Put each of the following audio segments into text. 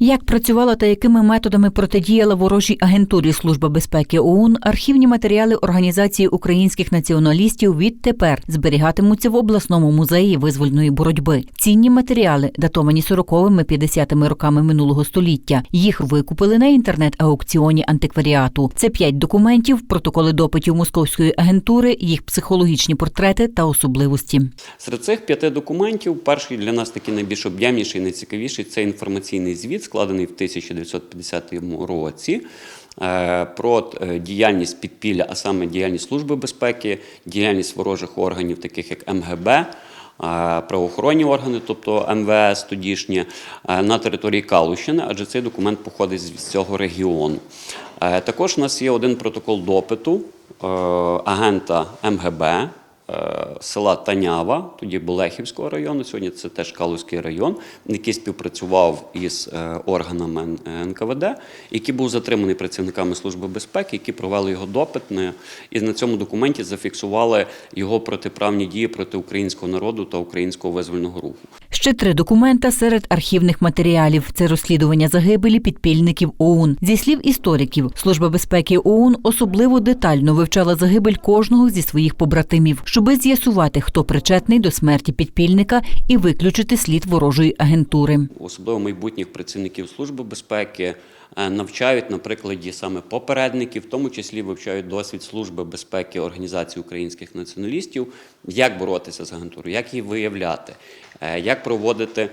Як працювала та якими методами протидіяла ворожій агентурі Служба безпеки ОУН, архівні матеріали Організації українських націоналістів відтепер зберігатимуться в обласному музеї визвольної боротьби. Цінні матеріали, датовані 40-ми 50-ми роками минулого століття. Їх викупили на інтернет-аукціоні антикваріату. Це п'ять документів, протоколи допитів московської агентури, їх психологічні портрети та особливості. Серед цих п'яти документів перший для нас такий найбільш об'ємніший, найцікавіший це інформаційний звіт, складений в 1950 році. е, Про е, діяльність підпілля, а саме діяльність Служби безпеки, діяльність ворожих органів, таких як МГБ, е, правоохоронні органи, тобто МВС тодішнє, на території Калущини, адже цей документ походить з цього регіону. Також у нас є один протокол допиту агента МГБ села Танява, тоді Болехівського району, сьогодні це теж Калузький район, який співпрацював із е, органами НКВД, який був затриманий працівниками Служби безпеки, які провели його допит і на цьому документі зафіксували його протиправні дії проти українського народу та українського визвольного руху. Ще три документа серед архівних матеріалів. Це розслідування загибелі підпільників ОУН. Зі слів істориків, Служба безпеки ОУН особливо детально вивчала загибель кожного зі своїх побратимів, щоби з'ясувати, хто причетний до смерті підпільника і виключити слід ворожої агентури. особливо майбутніх працівників Служби безпеки, е, навчають на прикладі саме попередників, в тому числі вивчають досвід Служби безпеки Організації українських націоналістів, як боротися з агентурою, як її виявляти, е, як проводити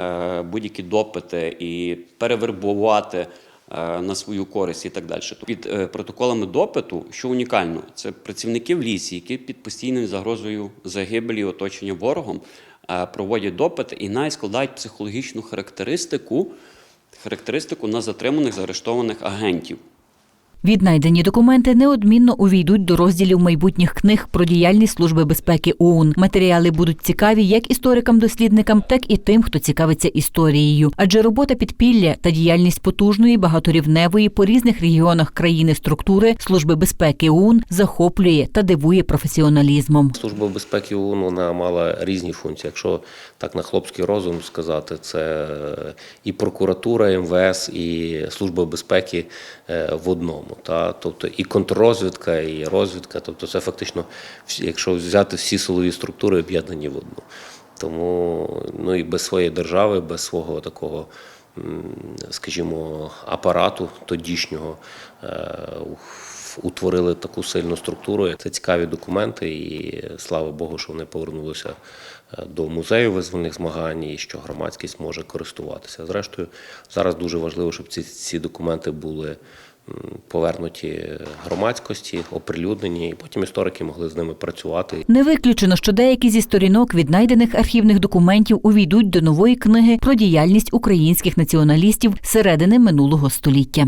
е, будь-які допити і перевербувати. Е, На свою користь і так далі. Під е, протоколами допиту, що унікально, це працівники в лісі, які під постійною загрозою загибелі оточення ворогом е, проводять допити і навіть складають психологічну характеристику, характеристику на затриманих заарештованих агентів. Віднайдені документи неодмінно увійдуть до розділів майбутніх книг про діяльність Служби безпеки ОУН. Матеріали будуть цікаві як історикам-дослідникам, так і тим, хто цікавиться історією. Адже робота підпілля та діяльність потужної багаторівневої по різних регіонах країни структури Служби безпеки ОУН захоплює та дивує професіоналізмом. Служба безпеки ООН вона мала різні функції. Якщо так на хлопський розум сказати, це і прокуратура, МВС, і Служба безпеки е, в одному. Та? Тобто і контррозвідка, і розвідка. Тобто це фактично, якщо взяти всі силові структури, об'єднані в одну. Тому ну і без своєї держави, без свого такого, скажімо, апарату тодішнього. е, утворили таку сильну структуру. Це цікаві документи, і слава Богу, що вони повернулися е, до музею визвольних змагань і що громадськість може користуватися. Зрештою, зараз дуже важливо, щоб ці, ці документи були повернуті громадськості, оприлюднені, і потім історики могли з ними працювати. Не виключено, що деякі зі сторінок віднайдених архівних документів увійдуть до нової книги про діяльність українських націоналістів середини минулого століття.